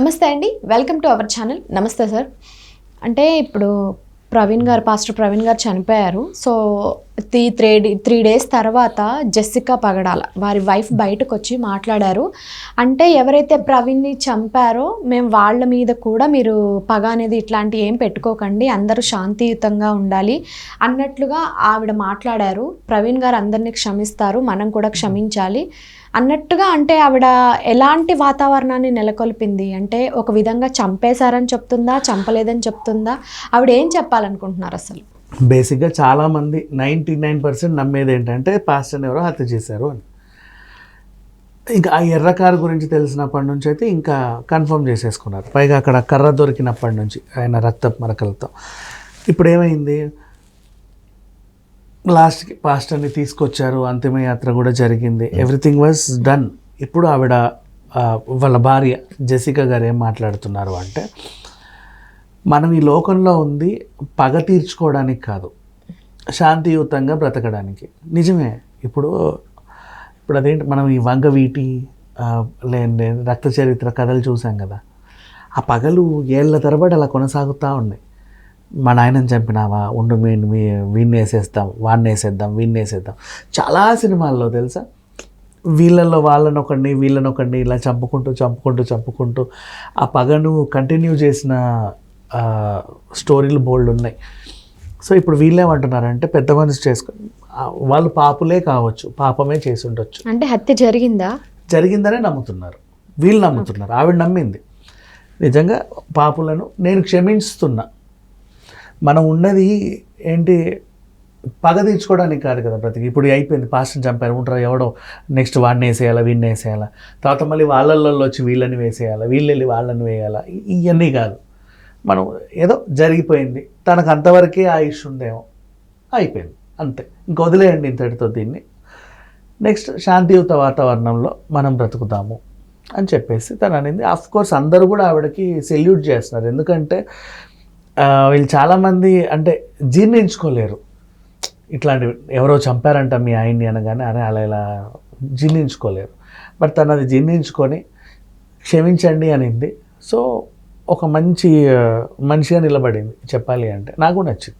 నమస్తే అండి. Welcome to our channel. నమస్తే సార్. అంటే ఇప్పుడు ప్రవీణ్ గారు పాస్టర్ ప్రవీణ్ గారు చనిపోయారు. So three three three days తర్వాత జెస్సికా పగడాల వారి వైఫ్ బయటకు వచ్చి మాట్లాడారు. అంటే ఎవరైతే ప్రవీణ్ని చంపారో మేము వాళ్ళ మీద కూడా మీరు పగ అనేది ఇట్లాంటి ఏం పెట్టుకోకండి అందరూ శాంతియుతంగా ఉండాలి అన్నట్లుగా ఆవిడ మాట్లాడారు. ప్రవీణ్ గారు అందరినీ క్షమిస్తారు మనం కూడా క్షమించాలి అన్నట్టుగా అంటే ఆవిడ ఎలాంటి వాతావరణాన్ని నెలకొల్పింది? అంటే ఒక విధంగా చంపేశారని చెప్తుందా చంపలేదని చెప్తుందా? ఆవిడ ఏం చెప్పాలనుకుంటున్నారు అసలు? బేసిక్గా చాలామంది నైంటీ నైన్ పర్సెంట్ నమ్మేది ఏంటంటే పాస్టర్ని ఎవరో హత్య చేశారు అని. ఇంకా ఆ ఎర్ర కారు గురించి తెలిసినప్పటి నుంచి అయితే ఇంకా కన్ఫర్మ్ చేసేసుకున్నారు. పైగా అక్కడ కర్ర దొరికినప్పటి నుంచి ఆయన రక్త మరకలతో. ఇప్పుడు ఏమైంది? లాస్ట్కి పాస్టర్ని తీసుకొచ్చారు అంతిమయాత్ర కూడా జరిగింది. ఎవ్రీథింగ్ వాజ్ డన్ ఇప్పుడు ఆవిడ వాళ్ళ భార్య జెసికా గారు ఏం మాట్లాడుతున్నారు అంటే మనం ఈ లోకంలో ఉంది పగ తీర్చుకోవడానికి కాదు శాంతియుతంగా బ్రతకడానికి. నిజమే. ఇప్పుడు ఇప్పుడు అదేంటి మనం ఈ వంగవీటి వీటి లేని రక్త చరిత్ర కథలు చూసాం కదా. ఆ పగలు ఏళ్ళ తరబడి అలా కొనసాగుతూ ఉన్నాయి. మా నాయనని చంపినావా? ఉండు మీ మీ వేసేస్తాం వాడిని వేసేద్దాం వీణ్ణి వేసేద్దాం చాలా సినిమాల్లో తెలుసా? వీళ్ళల్లో వాళ్ళని ఒకడిని వీళ్ళని ఒకడిని ఇలా చంపుకుంటూ చంపుకుంటూ చంపుకుంటూ ఆ పగను కంటిన్యూ చేసిన స్టోరీలు బోల్డ్ ఉన్నాయి. సో ఇప్పుడు వీళ్ళేమంటున్నారంటే పెద్ద మనిషి చేసుకు వాళ్ళు పాపులే కావచ్చు పాపమే చేసి ఉండొచ్చు అంటే హత్య జరిగిందా? జరిగిందనే నమ్ముతున్నారు. వీళ్ళు నమ్ముతున్నారు. ఆవిడ నమ్మింది. నిజంగా పాపులను నేను క్షమించుతున్నా. మనం ఉన్నది ఏంటి పగ తీర్చుకోవడానికి కాదు కదా బ్రతికి. ఇప్పుడు అయిపోయింది. పాస్టర్ని చంపారు. ఉంటారు ఎవడో? నెక్స్ట్ వాడిని వేసేయాలా? వీడిని వేసేయాలా? తర్వాత మళ్ళీ వాళ్ళల్లో వచ్చి వీళ్ళని వేసేయాలా? వీళ్ళు వెళ్ళి వాళ్ళని వేయాలా? ఇవన్నీ కాదు. మనం ఏదో జరిగిపోయింది. తనకు అంతవరకే ఆయుష్ ఉందేమో. అయిపోయింది. అంతే. ఇంక వదిలేయండి ఇంతటితో దీన్ని. నెక్స్ట్ శాంతియుత వాతావరణంలో మనం బ్రతుకుతాము అని చెప్పేసి తను అనింది. ఆఫ్ కోర్స్ అందరూ కూడా ఆవిడకి సెల్యూట్ చేస్తున్నారు. ఎందుకంటే వీళ్ళు చాలామంది అంటే జీర్ణించుకోలేరు. ఇట్లాంటివి ఎవరో చంపారంట మీ ఆయన్ని అనగానే అరే అలా ఇలా జీర్ణించుకోలేరు. బట్ తను అది జీర్ణించుకొని క్షమించండి అనింది. సో ఒక మంచి మనిషిగా నిలబడింది. చెప్పాలి అంటే నాకు నచ్చింది.